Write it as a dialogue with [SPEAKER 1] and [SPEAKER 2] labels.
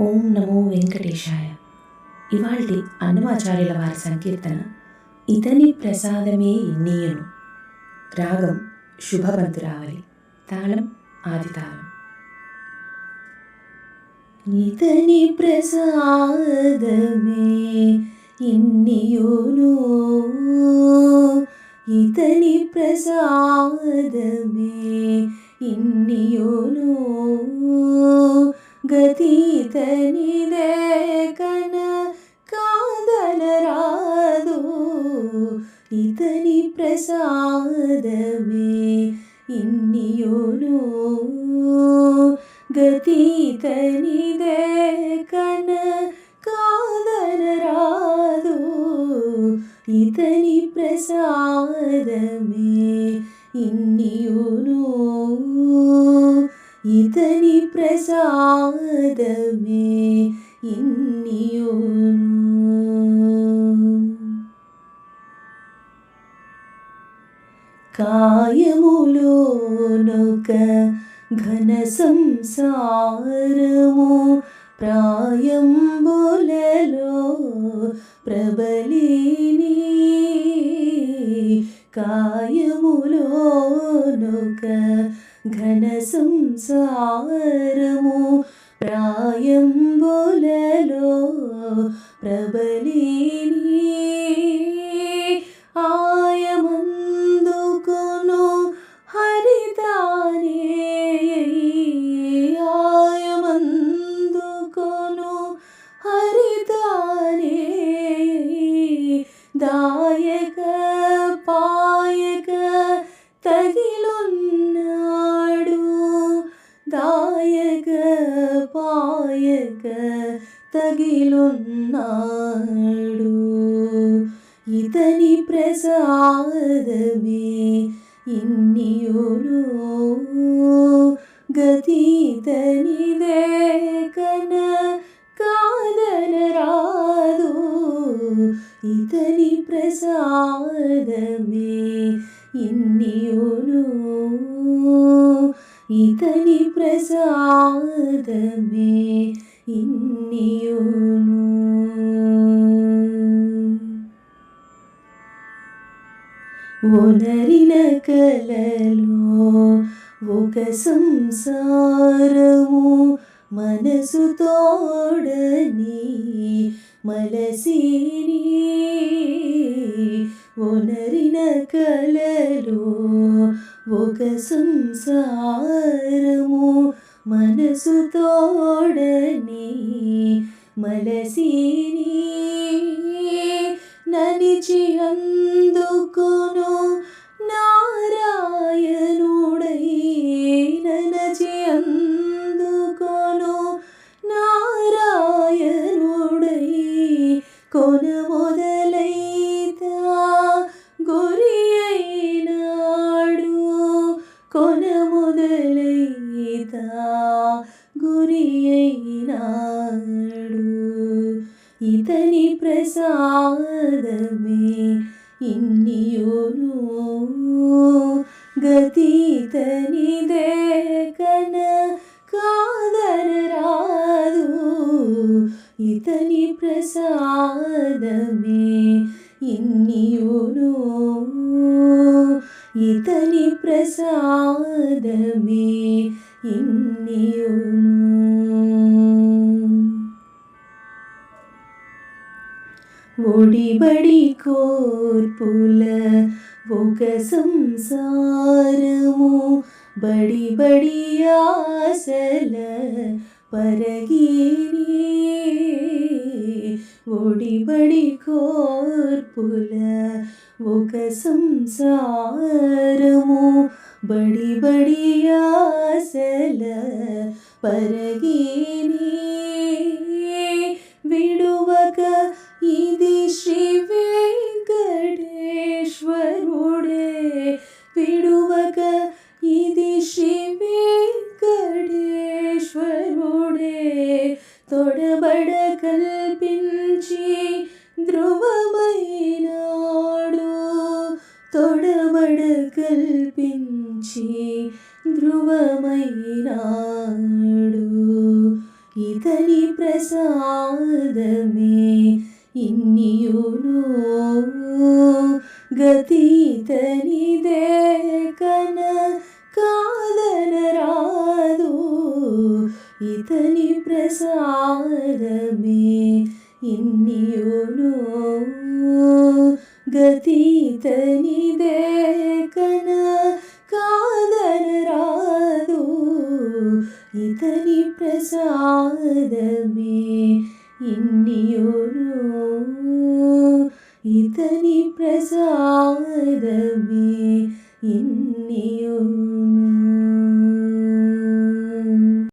[SPEAKER 1] ఓం నమో వెంకటేశాయ ఇవాల్టి అన్నమాచార్యుల వారి సంకీర్తన ఇతని ప్రసాదమే ఇన్నీయను రాగం శుభబంతురావలి తాళం ఆదితాళం ఇతని ప్రసాదమే ఇన్నియోను ఇతని ప్రసాదమే ఇన్నియోను ಗತೀತನಿದೆ ಕನ ಕಾದಲರಾದು ಇತನಿ ಪ್ರಸಾದವೇ ಇನ್ನಿಯೋನು ಗತೀತನಿದೆ ಕನ ಕಾದಲರಾದು ಇತನಿ ಪ್ರಸಾದವೇ ಇನ್ನಿಯೋನು ఇతని ప్రసాదమే ఇన్నియోను కాయములోనొక ఘన సంసారము ప్రాయంబులలో ప్రబలిని కాయములోనొక ఘన సంసారము ప్రాయంబులలో ప్రబలిని ఆయమందుకును നായക പായക തകിലുന്നാടു. ഇതനി പ്രസാദമേ ഇന്നിയൊരു ഗതിതനിതേ കന കാതനരാതു ഇതനി പ്രസാദമേ ഇന്നിയൊരു ఇతని ప్రసాదమే ఇన్నియోను. ఒనరిన కలలో ఒక సంసారము మనసు తోడని మలసిరి. ఒనరిన కలలో ఒక సంసారము మనసు తోడని మలసిని ననిచి అందుకును నారాయణుడై ననచి అందుకును నారాయణుడై కొన కొన మొదలైతా గురి అయినాడు ఇతని ప్రసాదమే ఇన్నియోను. గతీతనిదే కన కాదనరాదు ఇతని ప్రసాదమే ఇన్నియోను. ఇతని ప్రసాదమే ఇన్నియోను ఒడిబడి కోర్పుల ఒక సంసారము బడి బడి ఆశల పరగిని ഒടിപടികോർപുല മുഖ സംസാരമോ ബടിബടിയാസല പരകീനീ വിടുവക ഇതി ശ്രീ വെങ്കടേശ്വരുടെ വിടുവക ഇതി ശ്രീ വെങ്കടേശ്വരുടെ తొడబడ కల్పించి ధ్రువమైనాడు తొడబడ కల్పించి ధ్రువమైనాడు ఇతని ప్రసాదమే ఇన్నియును గతి ఇతనిదే కన కాదనరాదు ഇതനി പ്രസാരമേ ഇന്നിയോനോ ഗതീതനി ദേക്കന കാതനരാതു ഇതനി പ്രസാരമേ ഇന്നിയോനോ ഇതനി പ്രസാരമേ ഇന്നിയോ